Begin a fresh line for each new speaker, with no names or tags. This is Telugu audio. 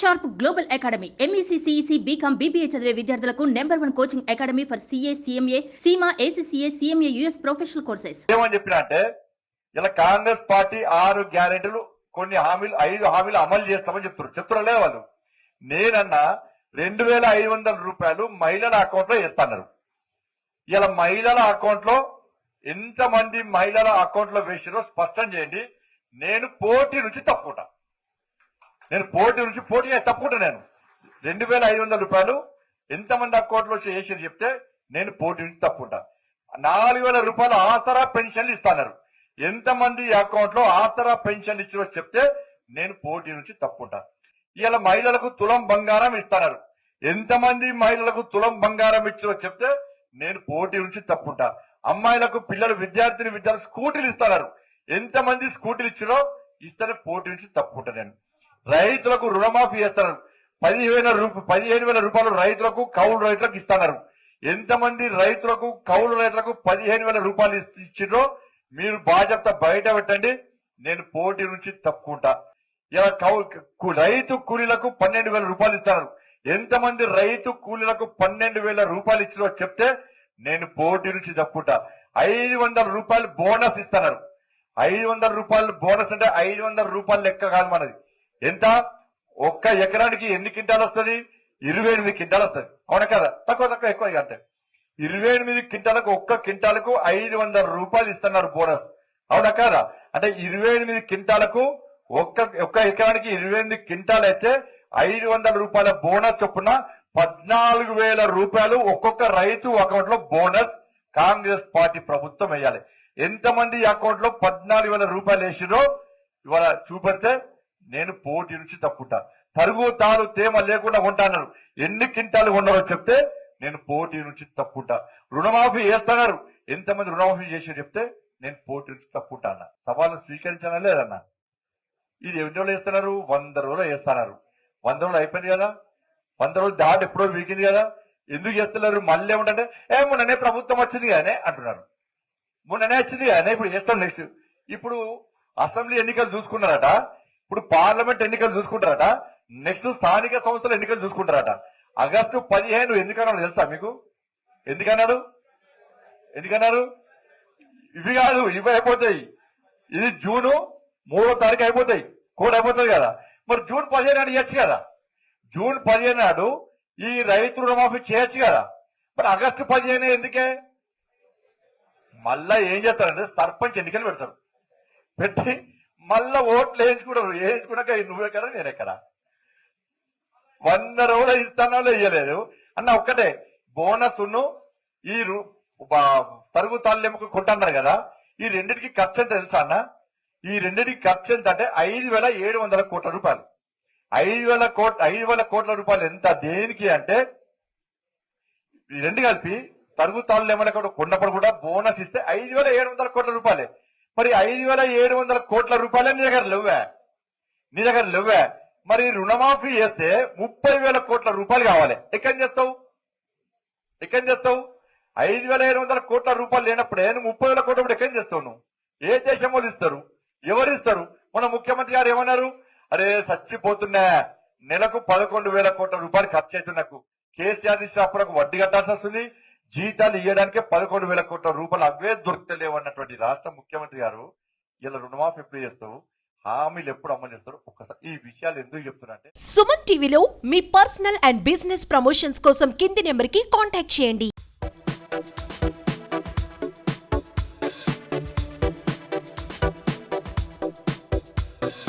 Sharp global academy MEC CEC BCom BBA చదివే విద్యార్థులకు number one coaching academy for CA CMA CIMA ACCA CMA US professional courses
ఏమని చెప్పిన అంటే ఇలా కాంగ్రెస్ పార్టీ ఆరు గ్యారెంటీలు కొన్ని హామీలు ఐదు హామీలు అమలు చేస్తామని చెప్తున్నారు. చెప్తున్నారు లేదా వాళ్ళు? నేనన్నా రెండు వేల ఐదు వందల రూపాయలు మహిళల అకౌంట్లో వేస్తాన్నారు. ఇలా మహిళల అకౌంట్లో ఎంత మంది మహిళల అకౌంట్లో వేసిరో స్పష్టం చేయండి. నేను పోటీ నుంచి తప్పుకుంటాను నేను పోటీ నుంచి పోటీ తప్పుకుంటా నేను. రెండు వేల ఐదు వందల రూపాయలు ఎంతమంది అకౌంట్లో వచ్చి చేసి చెప్తే నేను పోటీ నుంచి తప్పుకుంటా. నాలుగు వేల రూపాయలు ఆసరా పెన్షన్లు ఇస్తాన్నారు. ఎంతమంది అకౌంట్లో ఆసరా పెన్షన్ ఇచ్చినో చెప్తే నేను పోటీ నుంచి తప్పుకుంటా. ఇలా మహిళలకు తులం బంగారం ఇస్తున్నారు. ఎంతమంది మహిళలకు తులం బంగారం ఇచ్చినో చెప్తే నేను పోటీ నుంచి తప్పుకుంటా. అమ్మాయిలకు పిల్లలు విద్యార్థిని విద్యార్థులు స్కూటీలు ఇస్తున్నారు. ఎంతమంది స్కూటీలు ఇచ్చినో ఇస్తేనే పోటీ నుంచి తప్పుకుంటా నేను. రైతులకు రుణమాఫీ చేస్తున్నారు పదిహేను రూప పదిహేను వేల రూపాయలు రైతులకు కౌలు రైతులకు ఇస్తున్నారు. ఎంతమంది రైతులకు కౌలు రైతులకు పదిహేను వేల రూపాయలు ఇచ్చిండ్రో మీరు బాధ్యత బయట పెట్టండి. నేను పోటీ నుంచి తప్పుకుంటా. ఇలా కౌ రైతు కూలీలకు పన్నెండు వేల రూపాయలు ఇస్తారు ఎంతమంది రైతు కూలీలకు పన్నెండు వేల రూపాయలు ఇచ్చినో చెప్తే నేను పోటీ నుంచి తప్పుకుంటా. ఐదు వందల రూపాయలు బోనస్ ఇస్తున్నారు. ఐదు వందల రూపాయలు బోనస్ అంటే ఐదు వందల రూపాయలు లెక్క కాదు మనది. ఎంత? ఒక్క ఎకరానికి ఎన్ని క్వింటాలు వస్తుంది? ఇరవై ఎనిమిది క్వింటాలు వస్తుంది. అవునా కదా? తక్కువ తక్కువ ఎక్కువ అంటే. అంతే ఇరవై ఎనిమిది క్వింటాలకు ఒక్క క్వింటాలకు ఐదు వందల రూపాయలు ఇస్తున్నారు బోనస్. అవునా కదా? అంటే ఇరవై ఎనిమిది క్వింటాలకు ఒక్క ఒక్క ఎకరానికి ఇరవై ఎనిమిది క్వింటాలు అయితే ఐదు వందల రూపాయల బోనస్ చొప్పున పద్నాలుగు వేల రూపాయలు ఒక్కొక్క రైతు అకౌంట్లో బోనస్ కాంగ్రెస్ పార్టీ ప్రభుత్వం వేయాలి. ఎంతమంది అకౌంట్లో పద్నాలుగు వేల రూపాయలు వేసిరో ఇవాళ చూపెడితే నేను పోటీ నుంచి తప్పుకుంటా. తరుగు తాను తేమ లేకుండా కొంటాన్నారు ఎన్ని క్వింటాలు కొన్నారో చెప్తే నేను పోటీ నుంచి తప్పుకుంటా. రుణమాఫీ చేస్తున్నారు. ఎంతమంది రుణమాఫీ చేసి చెప్తే నేను పోటీ నుంచి తప్పుకుంటా అన్న. సవాలు స్వీకరించానా లేదన్నా? ఇది ఎన్ని రోజులు వేస్తున్నారు వంద రోజులు వేస్తున్నారు వంద రోజులు అయిపోయింది కదా? వంద రోజులు దాటి ఎప్పుడో వీకింది కదా? ఎందుకు చేస్తున్నారు? మళ్ళీ ఏమంటే ఏ మొన్ననే ప్రభుత్వం వచ్చింది కానీ అంటున్నారు. మొన్ననే వచ్చింది కానీ ఇప్పుడు చేస్తాం నెక్స్ట్ ఇప్పుడు అసెంబ్లీ ఎన్నికలు చూసుకున్నారట. ఇప్పుడు పార్లమెంట్ ఎన్నికలు చూసుకుంటారట. నెక్స్ట్ స్థానిక సంస్థల ఎన్నికలు చూసుకుంటారట. ఆగస్టు పదిహేను ఎందుకన్నాడు తెలుసా మీకు? ఎందుకన్నాడు? ఎందుకన్నారు ఇవి కాదు ఇవి అయిపోతాయి. ఇది జూను మూడో తారీఖు అయిపోతాయి. కోడ్ అయిపోతుంది కదా. మరి జూన్ పదిహేను నాడు ఇవ్వచ్చు కదా? జూన్ పదిహేను నాడు ఈ రైతు రుణమాఫీ చేయొచ్చు కదా? మరి ఆగస్టు పదిహేను ఎందుకే? మళ్ళా ఏం చేస్తారంటే సర్పంచ్ ఎన్నికలు పెడతారు. పెట్టి మళ్ళా ఓట్లు వేయించుకుంటారు వేయించుకున్నాక నువ్వెక్కడ నేనెక్కడ వంద రోజులు ఇస్తానో వేయలేదు అన్న ఒక్కటే బోనస్ను ఈ రు- తరుగు తాళ్ళెముకు కొట్టన్నారు కదా ఈ రెండింటికి ఖర్చు ఎంత తెలుసా అన్న? ఈ రెండింటికి ఖర్చు ఎంత అంటే ఐదు వేల ఏడు వందల కోట్ల రూపాయలు. ఐదు వేల కోట్ ఐదు వేల కోట్ల రూపాయలు ఎంత దేనికి అంటే ఈ రెండు కలిపి తరుగు తాళ్ళు ఏమైనా కూడా కొన్నప్పుడు కూడా బోనస్ ఇస్తే ఐదు వేల ఏడు వందల కోట్ల రూపాయలే. మరి ఐదు వేల ఏడు వందల కోట్ల రూపాయలే నీ దగ్గర లేవే నీ దగ్గర లేవే మరి రుణమాఫీ చేస్తే ముప్పై వేల కోట్ల రూపాయలు కావాలి. ఎక్కడ చేస్తావు ఎక్కడ చేస్తావు ఐదు వేల ఏడు వందల కోట్ల రూపాయలు లేనప్పుడే నువ్వు ముప్పై వేల కోట్ల ఎక్కడ చేస్తావు నువ్వు? ఏ దేశం వాళ్ళు ఇస్తారు? ఎవరు ఇస్తారు? మన ముఖ్యమంత్రి గారు ఏమన్నారు? అరే చచ్చిపోతున్నా. నెలకు పదకొండు వేల కోట్ల రూపాయలు ఖర్చు అవుతుంది నాకు. కేసీఆర్ ఇస్తే అప్పుడకు వడ్డీ కట్టాల్సి వస్తుంది. జీతాలు ఇవ్వడానికి పదకొండు వేల కోట్ల రూపాయలు అవే దొరుకుతలేవు అన్నటువంటి రాష్ట్ర ముఖ్యమంత్రి గారు ఇలా రుణమాఫీ ఎప్పుడు చేస్తారు? హామీలు ఎప్పుడు అమలు చేస్తారు? ఒక్కసారి ఈ విషయాలు ఎందుకు చెప్తున్నా
సుమన్ టీవీలో మీ పర్సనల్ అండ్ బిజినెస్ ప్రమోషన్స్ కోసం కింది నెంబర్కి కాంటాక్ట్ చేయండి.